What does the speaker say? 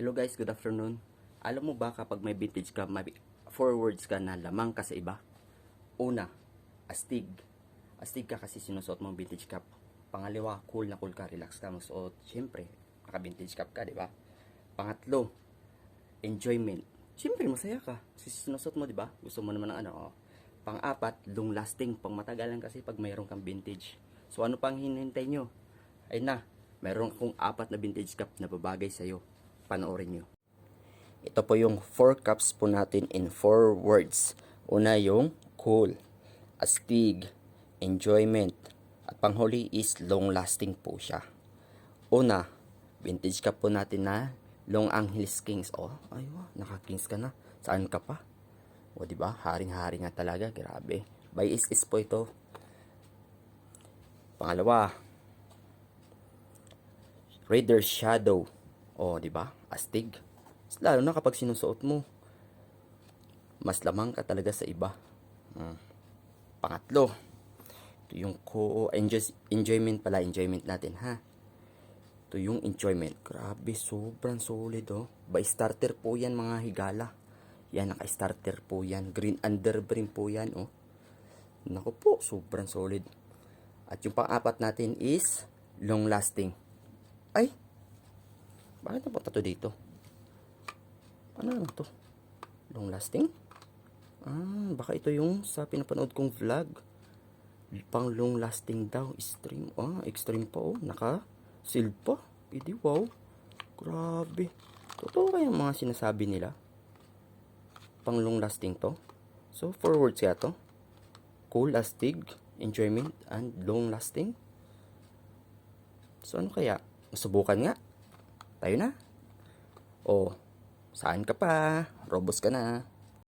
Hello guys, good afternoon. Alam mo ba kapag may vintage ka, may four ka na lamang ka sa iba? Una, astig. Astig ka kasi sinusuot mo vintage cap. Pangalawa, cool na cool ka, relax ka magsuot. Siyempre, naka-vintage cap ka, di ba? Pangatlo, enjoyment. Siyempre, masaya ka. Kasi sinusuot mo, di ba? Gusto mo naman ng ano, oh. Pang-apat, long lasting. Pang matagalan kasi pag mayroon kang vintage. So, ano pang hinihintay nyo? Ay na, mayroon akong apat na vintage cup na babagay sa'yo. Panoorin nyo. Ito po yung four cups po natin in four words. Una yung cool, astig, enjoyment, at panghuli is long lasting po siya. Una, vintage cup po natin na Long Angeles Kings. Oh, aywa, naka-kings ka na. Saan ka pa? O, di ba? Haring-hari nga talaga. Grabe. By is-is po ito. Pangalawa, Raider Shadow. O, di ba? Astig. Lalo na kapag sinusuot mo. Mas lamang ka talaga sa iba. Hmm. Pangatlo, ito yung ko enjoy, enjoyment pala, enjoyment natin ha. Ito yung enjoyment. Grabe, sobrang solid oh. By starter po yan mga higala. Yan, naka-starter po yan. Green underbrim po yan oh. Naku po, sobrang solid. At yung pang-apat natin is long lasting. Ay! Bakit napunta to dito? Ano naman to? Long lasting? Ah, baka ito yung sa pinapanood kong vlog. Pang long lasting daw. Stream. Ah, extreme pa oh. Naka sealed pa. Pwede wow. Grabe. Totoo kaya ang mga sinasabi nila? Pang long lasting to. So, four words kaya to. Cool, astig, enjoyment, and long lasting. So, ano kaya? Subukan nga. Tayo na. O, saan ka pa? Robos ka na.